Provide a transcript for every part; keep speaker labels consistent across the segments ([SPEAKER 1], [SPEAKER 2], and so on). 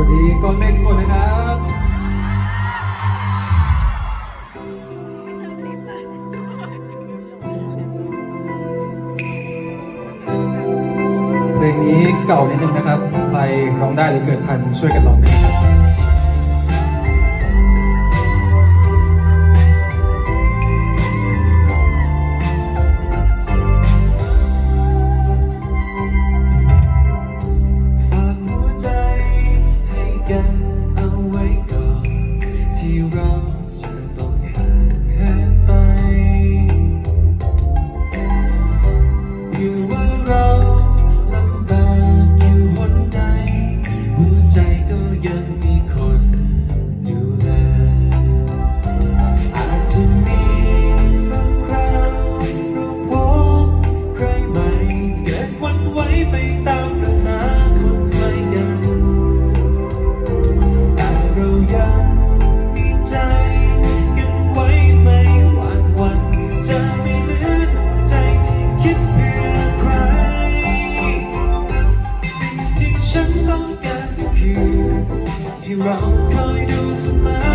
[SPEAKER 1] วัสดีก้เมฆทุกคนนะครับเพลงนี้เก่านิดนึงนะครับ ใครร้องได้หรือเกิดทันช่วยกันร้องด้วย
[SPEAKER 2] ไปตามประาคนไม่ยังแต่เรายังมีใจกันไว้ไม่วานวันจะไม่ลือใจที่คิดเพื่อใคร สิ่งที่ฉันต้องการคือให้เราคอยดูเสมอ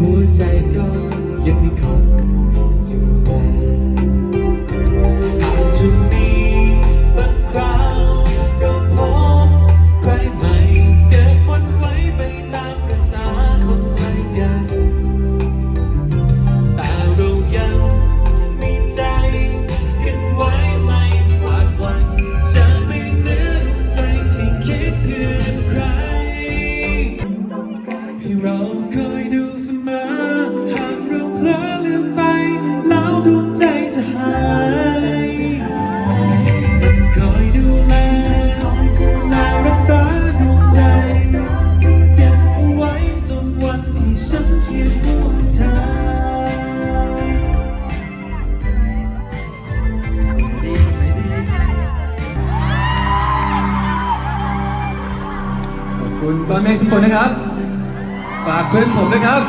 [SPEAKER 2] หัวใจก็ยังมีคน คุ
[SPEAKER 1] ณก้อนเมฆทุกคนนะครับ ฝากเพื่อนผมนะครับ